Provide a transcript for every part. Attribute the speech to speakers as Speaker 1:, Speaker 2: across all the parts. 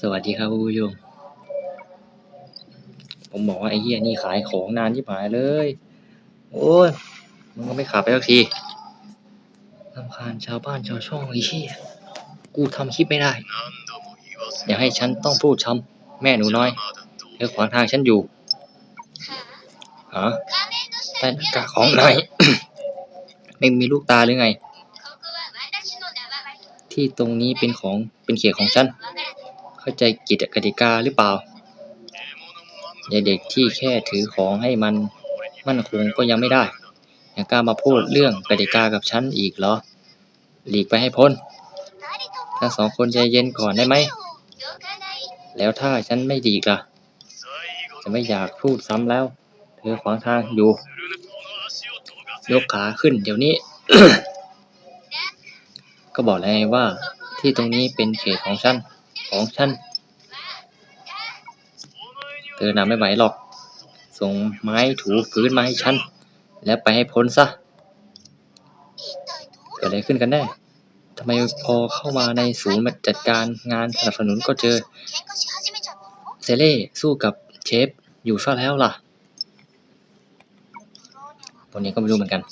Speaker 1: สวัสดีครับคุณผู้ชม ผมบอกว่าไอ้เหี้ยนี่ขายของนานที่หายเลย โอ้ย มันก็ไม่ขาดไปสักทีรำคาญชาวบ้านชาวช่องไอ้เหี้ย กูทำคลิปไม่ได้ อย่าให้ฉันต้องพูดช้ำแม่หนูน้อยเธอขวางทางฉันอยู่ฮะใต้หน้ากากของนายไม่มีลูกตาหรือไง ที่ตรงนี้เป็นของเป็นเขตของฉัน เข้าใจกิจกติกาหรือเปล่าย่าเด็กที่แค่ถือของให้มันมั่นคงก็ยังไม่ได้ยังกล้ามาพูดเรื่องกติกากับฉันอีกเหรอ หลีกไปให้พ้น ทั้งสองคนใจเย็นก่อนได้ไหม แล้วถ้าฉันไม่ดีล่ะ จะไม่อยากพูดซ้ำแล้ว เธอขวางทางอยู่ ยกขาขึ้นเดี๋ยวนี้ ก็บอกแล้วว่าที่ตรงนี้เป็นเขตของฉัน ของฉัน เธอนำไม่ไหวหรอก ส่งไม้ถูพื้นมาให้ฉัน แล้วไปให้พ้นซะ เกิดอะไรขึ้นกันแน่ทำไมพอเข้ามาในศูนย์จัดการงานสนับสนุนก็เจอ เซเล่สู้กับเชฟอยู่ซะแล้วล่ะคนนี้ก็ไม่รู้เหมือนกัน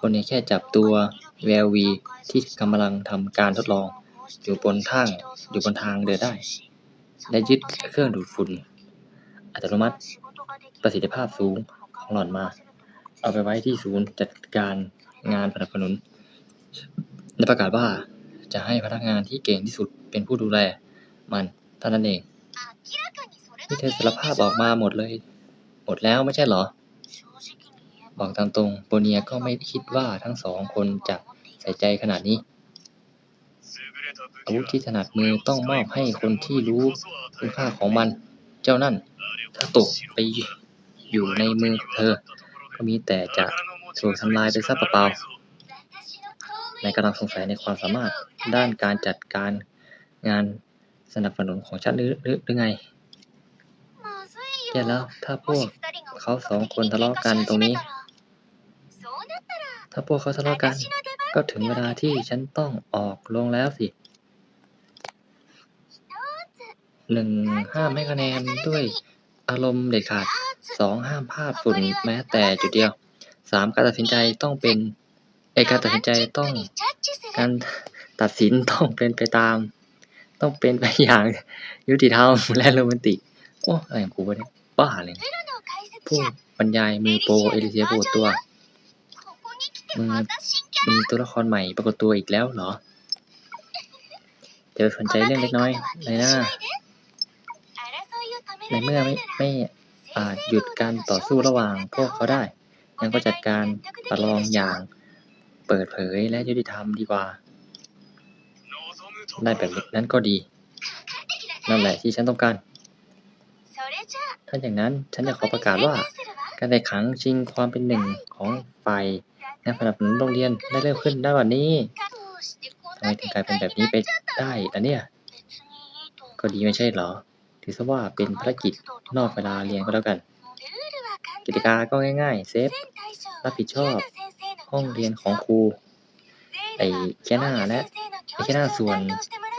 Speaker 1: คนนี้แค่จับตัวแวววีที่กำลังทำการทดลอง อยู่บนทางอยู่บนทางเดินได้ และยึดเครื่องดูดฝุ่น อัตโนมัติประสิทธิภาพสูงของหล่อนมา เอาไปไว้ที่ศูนย์จัดการงานสนับสนุนและประกาศว่าจะให้พนักงานที่เก่งที่สุดเป็นผู้ดูแล มันเท่านั้นเองนี่เธอสารภาพออกมาหมดเลย หมดแล้วไม่ใช่หรอ บอกตามตรงโบเนียก็ไม่คิดว่าทั้งสองคนจะใส่ใจขนาดนี้ อาวุธที่ถนัดมือต้องมอบให้คนที่รู้คุณค่าของมัน เจ้านั่น ถ้าตกไปอยู่ในมือเธอ ก็มีแต่จะถูกทำลายไปซะเปล่าๆในกำลังสงสัยในความสามารถด้านการจัดการงานสนับสนุนของฉันหรือหรือไงแย่แล้วถ้าพวกเขาสองคนทะเลาะกันตรงนี้ ถ้าพวกเขาทะเลาะกัน ก็ถึงเวลาที่ฉันต้องออกลงแล้วสิหนึ่งห้ามให้คะแนนด้วยอารมณ์เด็ดขาดสองห้ามพลาดฝุ่นแม้แต่จุดเดียวสามการตัดสินใจต้องเป็นเอการตัดสินใจต้องการตัดสินต้องเป็นไปตาม ต้องเป็นไปอย่างยุติธรรมและโรแมนติกโอ้อะไรของกูวะเนี่ยบ้าเลยผู้บรรยายมือโปรเอลิเซียปรากฏตัว มือมีตัวละครใหม่ปรากฏตัวอีกแล้วเหรอ จะไปสนใจเรื่องเล็กน้อยในหน้าในเมื่อไม่ไม่อาจหยุดการต่อสู้ระหว่างพวกเขาได้งั้นก็จัดการประลองอย่างเปิดเผยและยุติธรรมดีกว่า ได้แบบนั้นก็ดี นั่นแหละที่ฉันต้องการ ถ้าอย่างนั้นฉันจะขอประกาศว่า การแข่งขันชิงความเป็นหนึ่งของฝ่าย งานสนับสนุนโรงเรียนได้เริ่มขึ้นได้วันนี้ทำไมถึงกลายเป็นแบบนี้ไปได้ล่ะเนี่ยก็ดีไม่ใช่เหรอ ถือซะว่าเป็นภารกิจนอกเวลาเรียนก็แล้วกันกติการก็ง่าย ๆ เซฟ รับผิดชอบ ห้องเรียนของครู ไอ้แค่หน้าและไอ้แค่หน้าส่วน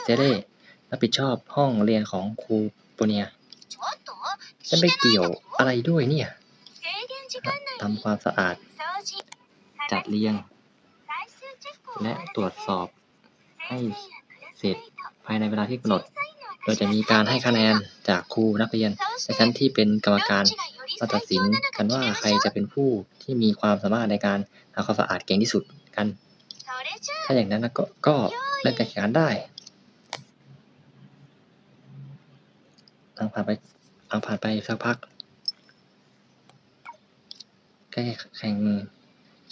Speaker 1: เซเร่รับผิดชอบห้องเรียนของครูโปเนียฉันไปเกี่ยวอะไรด้วยเนี่ยทำความสะอาด จัดเรียง และตรวจสอบให้เสร็จภายในเวลาที่กำหนด โดยจะมีการให้คะแนนจากครูนักเรียนและฉันที่เป็นกรรมการมาตัดสินกันว่าใครจะเป็นผู้ที่มีความสามารถในการทำความสะอาดเก่งที่สุดกัน ถ้าอย่างนั้นก็ก็เล่นการแข่งขันได้หลังผ่านไปหลังผ่านไปสักพักแข่ง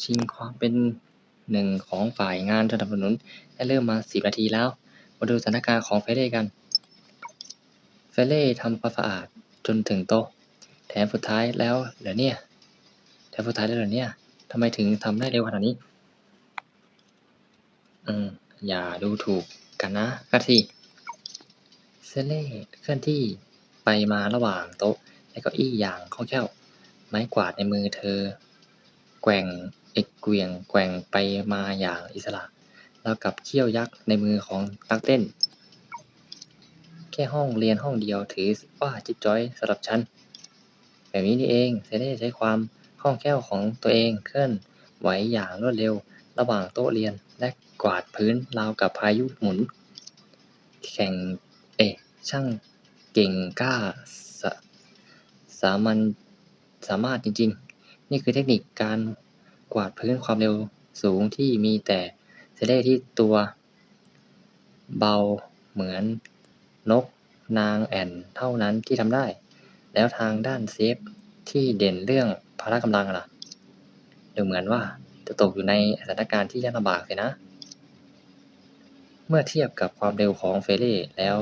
Speaker 1: ชิงความเป็นหนึ่งของฝ่ายงานสนับสนุนได้เริ่มมาสิบนาทีแล้ว มาดูสถานการณ์ของเฟเล่กัน เฟเล่ทำความสะอาดจนถึงโต๊ะ แถมสุดท้ายแล้วเหรอเนี่ย แถมสุดท้ายแล้วเหรอเนี่ยทำไมถึงทำได้เร็วขนาดนี้ อืม อย่าดูถูกกันนะกัตทีเซเล่เคลื่อนที่ไปมาระหว่างโต๊ะและเก้าอี้อย่างคล่องแคล่ว ไม้กวาดในมือเธอ แกว่ง เอกเกวียงแกว่งไปมาอย่างอิสระแล้วกับเขี้ยวยักษ์ในมือของนักเต้น แค่ห้องเรียนห้องเดียวถือว่าจิ๊บจ้อยสำหรับฉัน แบบนี้นี่เองเซเล่ใช้ความคล่องแคล่วของตัวเองเคลื่อนไหวอย่างรวดเร็ว ระหว่างโต๊ะเรียนและกวาดพื้นราวกับพายุหมุน แข่งเอะช่างเก่งกล้าสสามัญสามารถจริง ๆ นี่คือเทคนิคการ กวาดพื้นความเร็วสูงที่มีแต่เซเล่ที่ตัวเบาเหมือนนกนางแอ่นเท่านั้นที่ทำได้ แล้วทางด้านเซฟที่เด่นเรื่องพละกำลังล่ะ ดูเหมือนว่าจะตกอยู่ในสถานการณ์ที่ยากลำบากเลยนะ เมื่อเทียบกับความเร็วของเฟเล่แล้ว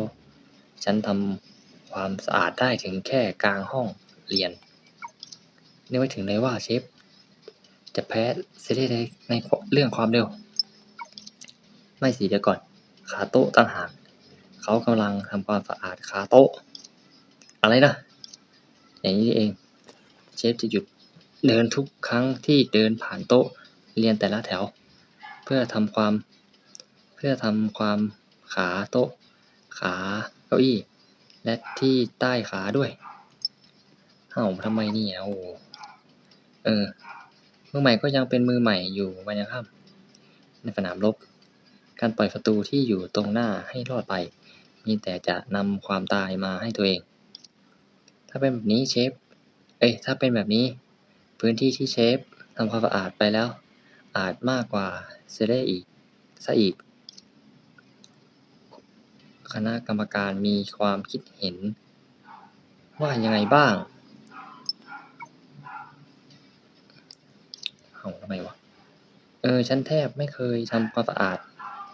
Speaker 1: ฉันทำความสะอาดได้ถึงแค่กลางห้องเรียนนึกไม่ถึงเลยว่าเชฟ จะแพ้เซเล่ในในเรื่องความเร็ว ไม่สิเดี๋ยวก่อนขาโต๊ะต่างหากเขากำลังทำความสะอาดขาโต๊ะ อะไรนะ อย่างนี้เอง เชฟจะหยุดเดินทุกครั้งที่เดินผ่านโต๊ะเรียนแต่ละแถว เพื่อทำความ เพื่อทำความขาโต๊ะ ขาเก้าอี้ และที่ใต้ขาด้วยเอ้าทำไมเนี่ยโอ้เออ มือใหม่ก็ยังเป็นมือใหม่อยู่วันยังค่ำในสนามรบ การปล่อยศัตรูที่อยู่ตรงหน้าให้รอดไป มีแต่จะนำความตายมาให้ตัวเอง ถ้าเป็นแบบนี้เชฟ เอ้ยถ้าเป็นแบบนี้ พื้นที่ที่เชฟทำความสะอาดไปแล้ว อาจมากกว่าเซเล่อีกซะอีก คณะกรรมการมีความคิดเห็นว่ายังไงบ้าง เอาทำไมวะ เออ ฉันแทบไม่เคยทำความสะอาด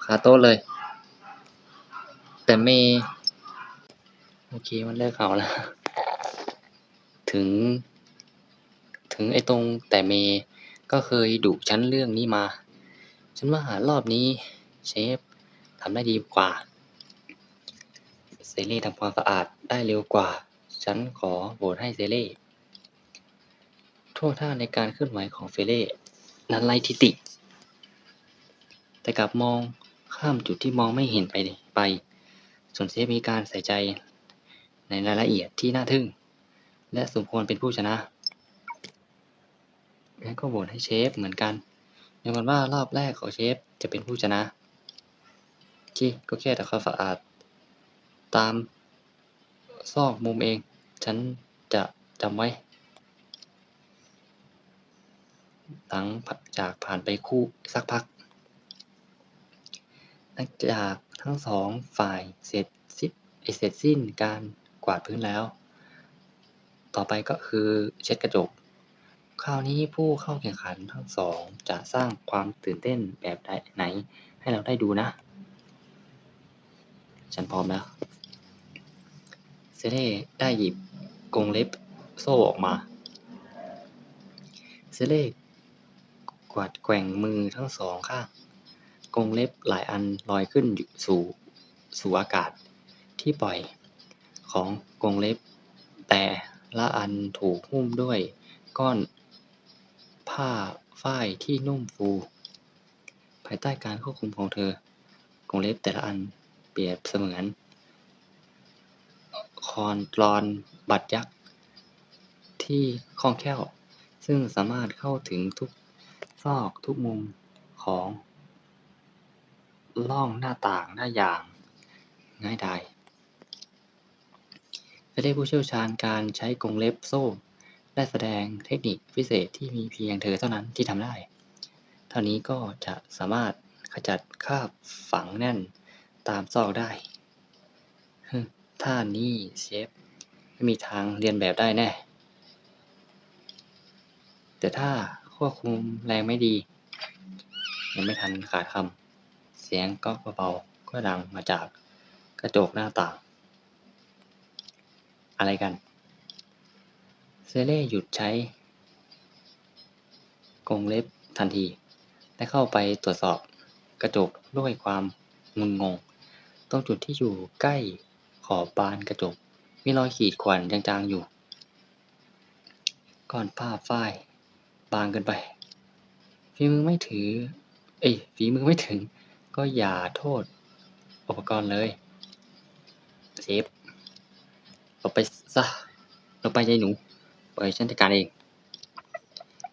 Speaker 1: คาโต๊ะเลย แต่เมโอเคมันเลิกเอาแล้ว ถึง ถึงไอ้ตรงแต่เมก็เคยดุฉันเรื่องนี้มา ฉันว่ารอบนี้เชฟทำได้ดีกว่าเซเล่ทำความสะอาดได้เร็วกว่า ฉันขอโหวตให้เซเล่ท่วท่าในการเคลื่อนไหวของเฟเล่ นั้นไร้ทิฏฐิแต่กลับมองข้ามจุดที่มองไม่เห็นไปไป ส่วนเซฟมีการใส่ใจในรายละเอียดที่น่าทึ่ง และสมควรเป็นผู้ชนะงั้นก็โหวตให้เชฟเหมือนกันยืนยันว่ารอบแรกของเชฟจะเป็นผู้ชนะ ที่ก็แค่แต่ความสะอาด ตามซอกมุมเอง ฉันจะจำไว้ หลังจากผ่านไปคู่สักพัก หลังจากทั้งสองฝ่ายเสร็จสิ้นเสร็จสิ้นการกวาดพื้นแล้ว ต่อไปก็คือเช็ดกระจก คราวนี้ผู้เข้าแข่งขันทั้งสองจะสร้างความตื่นเต้นแบบไหนให้เราได้ดูนะ ฉันพร้อมแล้วเซเล่ได้หยิบกรงเล็บโซ่ออกมา เซเล่ กวาดแกว่งมือทั้งสองข้างกรงเล็บหลายอันลอยขึ้นสู่สู่อากาศที่ปล่อยของกรงเล็บ แต่ละอันถูกหุ้มด้วยก้อนผ้าฝ้ายที่นุ่มฟู ภายใต้การควบคุมของเธอกรงเล็บแต่ละอันเปรียบเสมือนคอนกรอนบัตรยักษ์ที่คล่องแคล่ว ซึ่งสามารถเข้าถึงทุก ซอกทุกมุมของร่องหน้าต่างได้อย่างง่ายดายเฟเล่ผู้เชี่ยวชาญการใช้กรงเล็บโซ่ ได้แสดงเทคนิคพิเศษที่มีเพียงเธอเท่านั้นที่ทำได้ เท่านี้ก็จะสามารถขจัดคราบฝังแน่นตามซอกได้ฮึท่านี้เชฟไม่มีทางเรียนแบบได้แน่ แต่ถ้า ควบคุมแรงไม่ดี ยังไม่ทันขาดคำเสียงก๊อกเบาๆก็ดังมาจากกระจกหน้าต่าง อะไรกันเซเล่หยุดใช้กงเล็บทันที และเข้าไปตรวจสอบกระจกด้วยความงุนงง ตรงจุดที่อยู่ใกล้ขอบบานกระจก มีรอยขีดข่วนจางๆอยู่ ก้อนผ้าฝ้าย บางเกินไป ฝีมือไม่ถือ เอ้ยฝีมือไม่ถึง ก็อย่าโทษอุปกรณ์เลยเชฟเราไปซะเราไปยายหนูปล่อยฉันจัดการเอง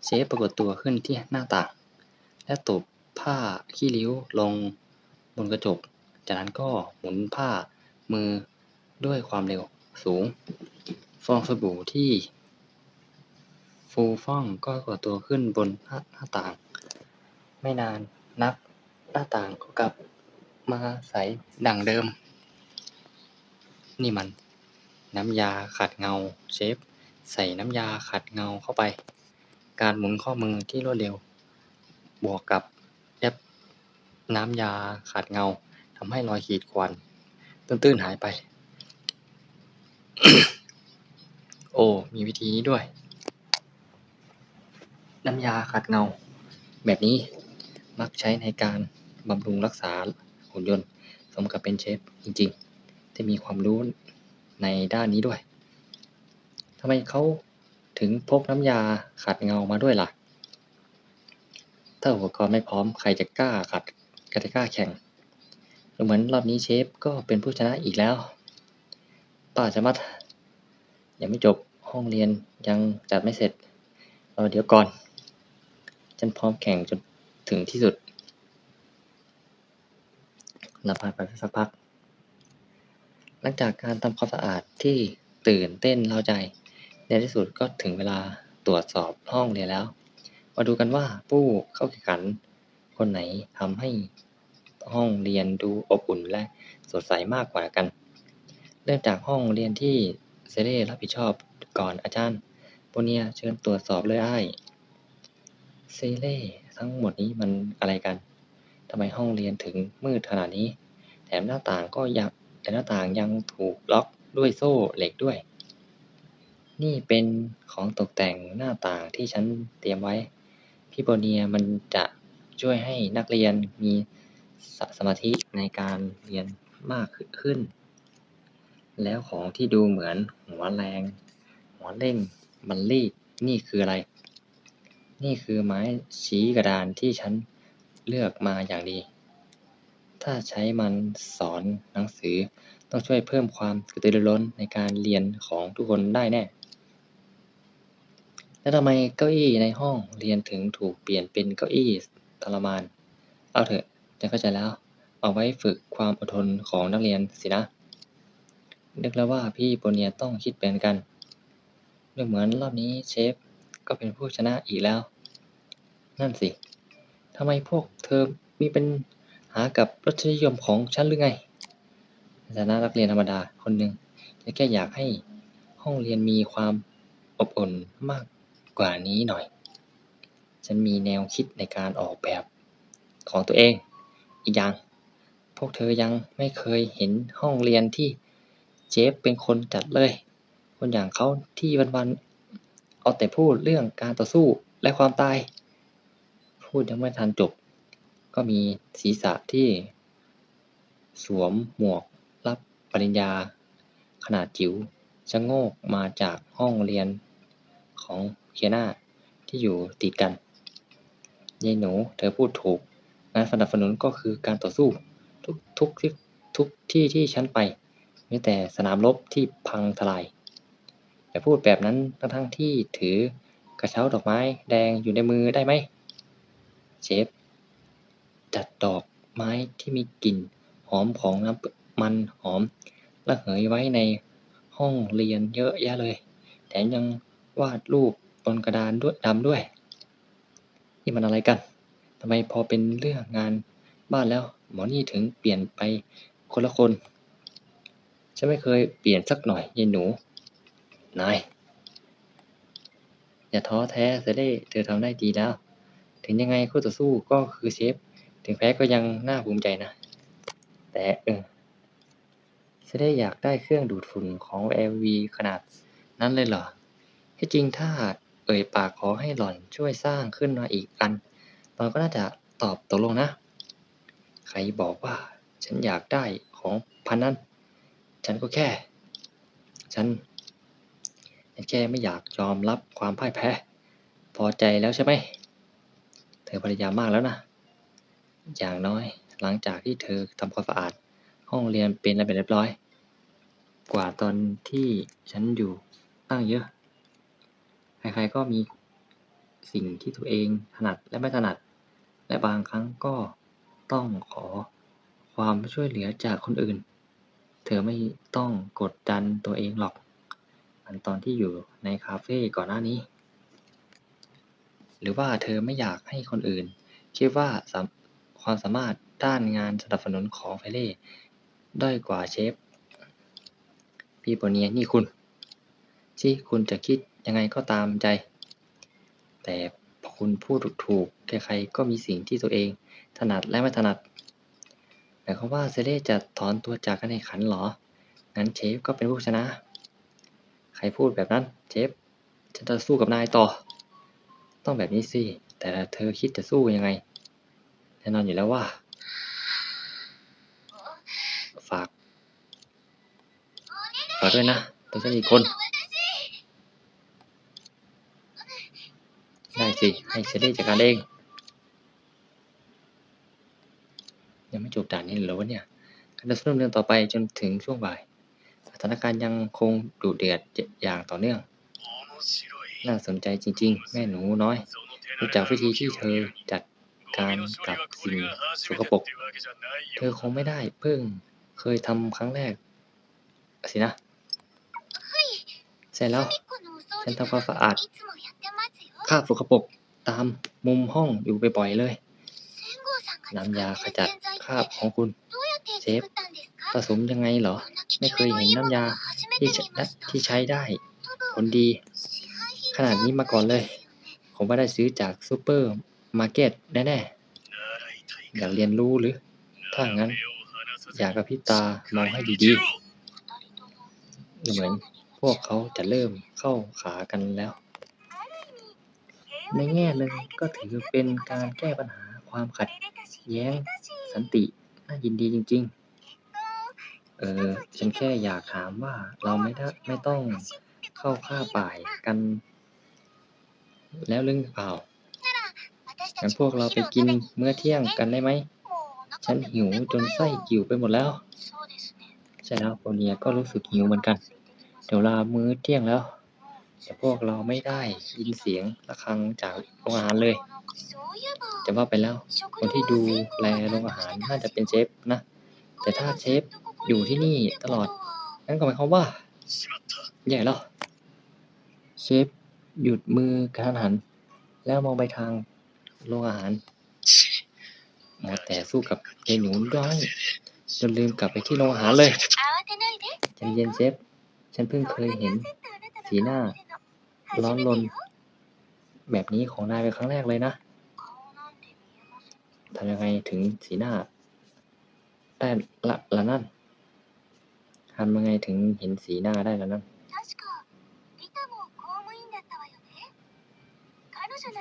Speaker 1: เชฟปรากฏตัวขึ้นที่หน้าต่าง และตบผ้าขี้ริ้วลงบนกระจก จากนั้นก็หมุนผ้ามือด้วยความเร็วสูง ฟองสบู่ที่ ฟูฟ่องก็ก่อตัวขึ้นบนหน้านาต่าง ไม่นานนัก หน้าต่างก็กลับมาใสดั่งเดิม นี่มัน น้ำยาขัดเงาเชฟ ใส่น้ำยาขัดเงาเข้าไป การหมุนข้อมือที่รวดเร็ว บวกกับแอปน้ำยาขัดเงาทำให้รอยขีดข่วนตื้นๆหายไป โอ้ มีวิธีนี้ด้วย น้ำยาขัดเงา แบบนี้มักใช้ในการบำรุงรักษาหุ่นยนต์ สมกับเป็นเชฟจริงๆ ที่มีความรู้ในด้านนี้ด้วยทำไมเขาถึงพกน้ำยาขัดเงามาด้วยล่ะ ถ้าอุปกรณ์ไม่พร้อมใครจะกล้าขัดใครจะกล้าแข่งเหมือนรอบนี้เชฟก็เป็นผู้ชนะอีกแล้ว ป้าจะมัดยังไม่จบห้องเรียนยังจัดไม่เสร็จรอเดี๋ยวก่อน ฉันพร้อมแข่งจนถึงที่สุดเราผ่านไปสักพัก หลังจากการทำความสะอาดที่ตื่นเต้นเร้าใจ ในที่สุดก็ถึงเวลาตรวจสอบห้องเรียนแล้ว มาดูกันว่าผู้เข้าแข่งขัน คนไหนทำให้ห้องเรียนดูอบอุ่นและสดใสมากกว่ากัน เริ่มจากห้องเรียนที่เซเร่รับผิดชอบก่อนอาจารย์โบเนียเชิญตรวจสอบเลยไอ้ ซเล่ทั้งหมดนี้มันอะไรกันทำไมห้องเรียนถึงมืดขนาดนี้ แถมหน้าต่างก็ยังแต่หน้าต่างยังถูกล็อกด้วยโซ่เหล็กด้วย นี่เป็นของตกแต่งหน้าต่างที่ฉันเตรียมไว้พี่โบเนียมันจะช่วยให้นักเรียนมีสสมาธิในการเรียนมากขึ้น แล้วของที่ดูเหมือนหัวแรง หัวเร่ง มันรีดนี่คืออะไร นี่คือไม้ชี้กระดานที่ฉันเลือกมาอย่างดี ถ้าใช้มันสอนหนังสือต้องช่วยเพิ่มความกระตือรือร้นในการเรียนของทุกคนได้แน่ แล้วทำไมเก้าอี้ในห้องเรียนถึงถูกเปลี่ยนเป็นเก้าอี้ทรมาน เอาเถอะฉันเข้าใจแล้ว เอาไว้ฝึกความอดทนของนักเรียนสินะ นึกแล้วว่าพี่โบเนียต้องคิดเป็นกันดูเหมือนรอบนี้เชฟ ก็เป็นผู้ชนะอีกแล้ว นั่นสิทำไมพวกเธอมีเป็นหากับรสนิยมของฉันหรือไงในฐานะนักเรียนธรรมดาคนหนึ่งฉันแค่อยากให้ห้องเรียนมีความอบอุ่นมากกว่านี้หน่อย ฉันมีแนวคิดในการออกแบบของตัวเอง อีกอย่าง พวกเธอยังไม่เคยเห็นห้องเรียนที่เจฟเป็นคนจัดเลย คนอย่างเขาที่วันๆ เอาแต่พูดเรื่องการต่อสู้และความตาย พูดยังไม่ทันจบ ก็มีศีรษะที่ สวมหมวกรับปริญญา ขนาดจิ๋วชะโงกมาจากห้องเรียนของเคียนาที่อยู่ติดกันยายหนูเธอพูดถูกงานสนับสนุนก็คือการต่อสู้ ทุกทุกที่ทุกที่ที่ฉันไปมีแต่สนามรบที่พังทลาย อย่พูดแบบนั้นทั้งทั้งที่ถือกระเช้าดอกไม้แดงอยู่ในมือได้ไหม เชฟจัดดอกไม้ที่มีกลิ่นหอมของน้ำมันหอมระเหยไว้ในห้องเรียนเยอะแยะเลย แถมยังวาดรูปบนกระดานด้วยดำด้วย นี่มันอะไรกันทำไมพอเป็นเรื่องงานบ้านแล้ว หมอนี่ถึงเปลี่ยนไปคนละคน ฉันไม่เคยเปลี่ยนสักหน่อยยายหนู นาย อย่าท้อแท้เซเล่เธอทำได้ดีแล้ว ถึงยังไงคู่ต่อสู้ก็คือเชฟ ถึงแพ้ก็ยังน่าภูมิใจนะ แต่เออเซเล่อยากได้เครื่องดูดฝุ่นของ LV ขนาดนั้นเลยเหรอ ที่จริงถ้าเอ่ยปากขอให้หล่อนช่วยสร้างขึ้นมาอีกอันหล่อนก็น่าจะตอบตกลงนะ ใครบอกว่าฉันอยากได้ของพันนั้น ฉันก็แค่ ฉัน แค่ไม่อยากยอมรับความพ่ายแพ้ พอใจแล้วใช่ไหม เธอพยายามมากแล้วนะ อย่างน้อยหลังจากที่เธอทำความสะอาด ห้องเรียนเป็นระเบียบเรียบร้อย กว่าตอนที่ฉันอยู่ตั้งเยอะ ใครๆก็มีสิ่งที่ตัวเองถนัดและไม่ถนัด และบางครั้งก็ต้องขอความช่วยเหลือจากคนอื่น เธอไม่ต้องกดดันตัวเองหรอก อนตอนที่อยู่ในคาเฟ่ก่อนหน้านี้ หรือว่าเธอไม่อยากให้คนอื่น คิดว่าความสามารถด้านงานสนับสนุนของเฟเล่ด้อยกว่าเชฟปีโปเนียนี่คุณที่คุณจะคิดยังไงก็ตามใจ แต่พอคุณพูดถูกๆใครๆก็มีสิ่งที่ตัวเองถนัดและไม่ถนัดหมายความว่าเซเล่จะถอนตัวจากการแข่งขันเหรอ งั้นเชฟก็เป็นผู้ชนะ ครพูดแบบนั้นเชฟฉันจะสู้กับนายต่อ ต้องแบบนี้สิ แต่เธอคิดจะสู้ยังไง แน่นอนอยู่แล้วว่า ฝาก ฝากด้วยนะ ตัวฉันอีกคน ได้สิ ให้เซเล่จัดการเอง ยังไม่จบด่านนี้เหรอวะเนี่ย การดำเนินต่อไปจนถึงช่วงบ่าย ถานการณ์ยังคงดุเดือดอย่างต่อเนื่อง น่าสนใจจริง ๆ แม่หนูน้อย รู้จักวิธีที่เธอจัดการกับสิ่งสกปรก เธอคงไม่ได้เพิ่งเคยทำครั้งแรก สินะใช่แล้ว ฉันทำความสะอาดคราบสกปรกตามมุมห้องอยู่บ่อยๆเลยน้ำยาขจัดคราบของคุณ เชฟผสมยังไงเหรอ ไม่เคยเห็นน้ำยาที่ใช้ที่ใช้ได้ ผลดี ขนาดนี้มาก่อนเลย ผมว่าได้ซื้อจากซูเปอร์มาร์เก็ตแน่ๆอยากเรียนรู้หรือ ถ้างั้น อยากกับพี่ตามองให้ดีๆดูเหมือนพวกเขาจะเริ่มเข้าขากันแล้ว ในแง่หนึ่งก็ถือเป็นการแก้ปัญหาความขัดแย้งสันติน่ายินดีจริง ๆ เออ ฉันแค่อยากถามว่าเราไม่ได้ไม่ต้องเข้าค่าป่ายกัน แล้วหรือเปล่า งั้นพวกเราไปกินเมื้อเที่ยงกันได้ไหม ฉันหิวจนไส้กิ่วไปหมดแล้ว ใช่แล้วโปเนียก็รู้สึกหิวเหมือนกัน เดี๋ยวลามื้อเที่ยงแล้ว แต่พวกเราไม่ได้ยินเสียงระฆังจากโรงอาหารเลย จะว่าไปแล้ว คนที่ดูแลโรงอาหารน่าจะเป็นเชฟนะ แต่ถ้าเชฟ อยู่ที่นี่ตลอดงั้นก็หมายความว่าแย่แล้ว เชฟหยุดมือกระทันหัน แล้วมองไปทางโรงอาหารหมัวแต่สู้กับยายหนูน้อยจนลืมกลับไปที่โรงอาหารเลยใจเย็นเชฟ ฉันเพิ่งเคยเห็น สีหน้า ร้อนรน แบบนี้ของนายเป็นครั้งแรกเลยนะทำยังไงถึงสีหน้าได้ละละนั่น ทำยังไงถึงเห็นสีหน้าได้ละนั่น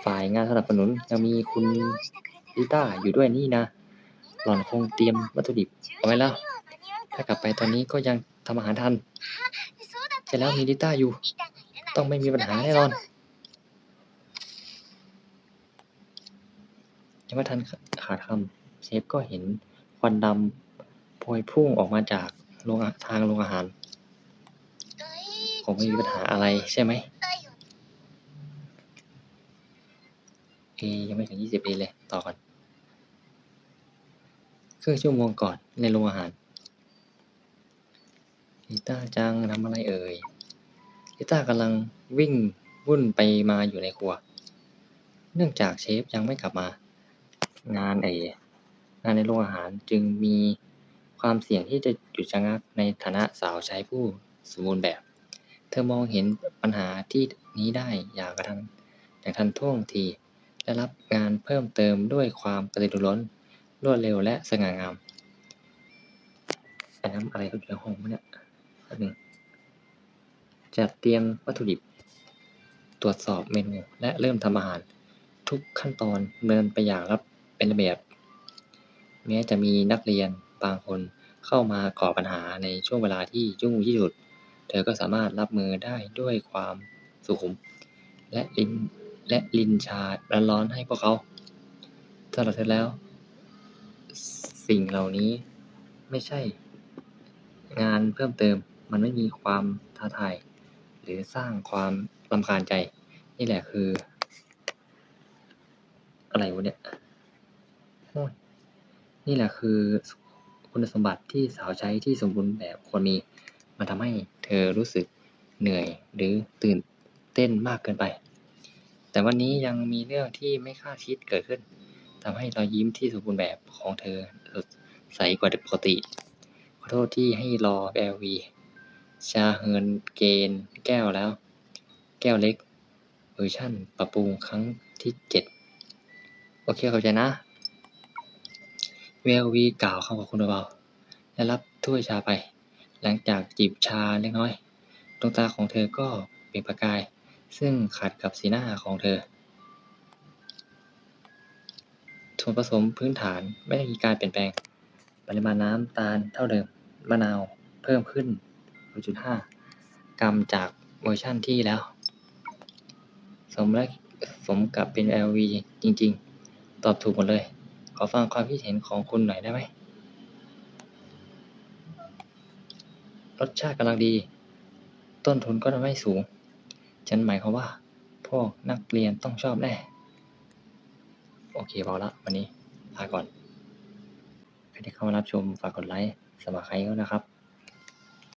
Speaker 1: ฝ่ายงานสนับสนุนยังมีคุณลิต้าอยู่ด้วยนี่นะ หล่อนคงเตรียมวัตถุดิบเอาไว้แล้ว ถ้ากลับไปตอนนี้ก็ยังทำอาหารทันใช่แล้วมีลิต้าอยู่ ต้องไม่มีปัญหาแน่นอนยังไม่ทันขาดคำเชฟก็เห็นควันดำพวยพุ่งออกมาจาก โรงอาทางโรงอาหารคงไม่มีปัญหาอะไรใช่ไหมเอยังไม่ถึงยี่สิบปีเลย ต่อก่อนครึ่งชั่วโมงก่อนในโรงอาหารลิต้าจังทำอะไรเอ่ยลิต้ากำลังวิ่งวุ่นไปมาอยู่ในครัว เนื่องจากเชฟยังไม่กลับมา งานไองานในโรงอาหารจึงมี ความเสี่ยงที่จะหยุดชะงักในฐานะสาวใช้ผู้สมบูรณ์แบบ เธอมองเห็นปัญหาที่นี้ได้อย่างกระทันอย่างทันท่วงที และรับงานเพิ่มเติมด้วยความกระตือรือร้น รวดเร็วและสง่างามอันนั้นอะไรก็อยู่ในห้องวะเนี่ยแป๊บนึงจัดเตรียมวัตถุดิบ ตรวจสอบเมนูและเริ่มทำอาหาร ทุกขั้นตอนเดินไปอย่างรับเป็นระเบียบแม้จะมีนักเรียน บางคนเข้ามาก่อปัญหาในช่วงเวลาที่ยุ่งที่สุด เธอก็สามารถรับมือได้ด้วยความสุขุม และลินและลินชาร้อนๆให้พวกเขาสำหรับเธอแล้ว สิ่งเหล่านี้ไม่ใช่ งานเพิ่มเติมมันไม่มีความท้าทาย หรือสร้างความรำคาญใจ นี่แหละคือ อะไรวะเนี่ยโอ้ยนี่แหละคือ คุณสมบัติที่สาวใช้ที่สมบูรณ์แบบควรมี มันทำให้เธอรู้สึกเหนื่อยหรือตื่นเต้นมากเกินไป แต่วันนี้ยังมีเรื่องที่ไม่คาดคิดเกิดขึ้นทำให้รอยยิ้มที่สมบูรณ์แบบของเธอสดใสกว่าปกติ ขอโทษที่ให้รอแอลวีชาเฮินเกนแก้วแล้ว แก้วเล็กเวอร์ชั่นปรับปรุงครั้งที่เจ็ดโอเคเข้าใจนะ วลวีกล่าวคำขอบคุณเบาๆและรับถ้วยชาไป หลังจากจิบชาเล็กน้อย ดวงตาของเธอก็เปล่งประกาย ซึ่งขัดกับสีหน้าของเธอส่วนผสมพื้นฐานไม่ได้มีการเปลี่ยนแปลง ปริมาณน้ำตาลเท่าเดิม มะนาวเพิ่มขึ้น 0.5 กรัมจากเวอร์ชั่นที่แล้ว สมและสมกับเป็น LV จริงๆ ตอบถูกหมดเลย ขอฟังความคิดเห็นของคุณหน่อยได้ไหม รสชาติกำลังดี ต้นทุนก็ไม่สูง ฉันหมายความว่า พวกนักเรียนต้องชอบแน่ โอเคพอละวันนี้ลาก่อน ใครที่เข้ามารับชมฝากกดไลค์สมัครใครก็นะครับ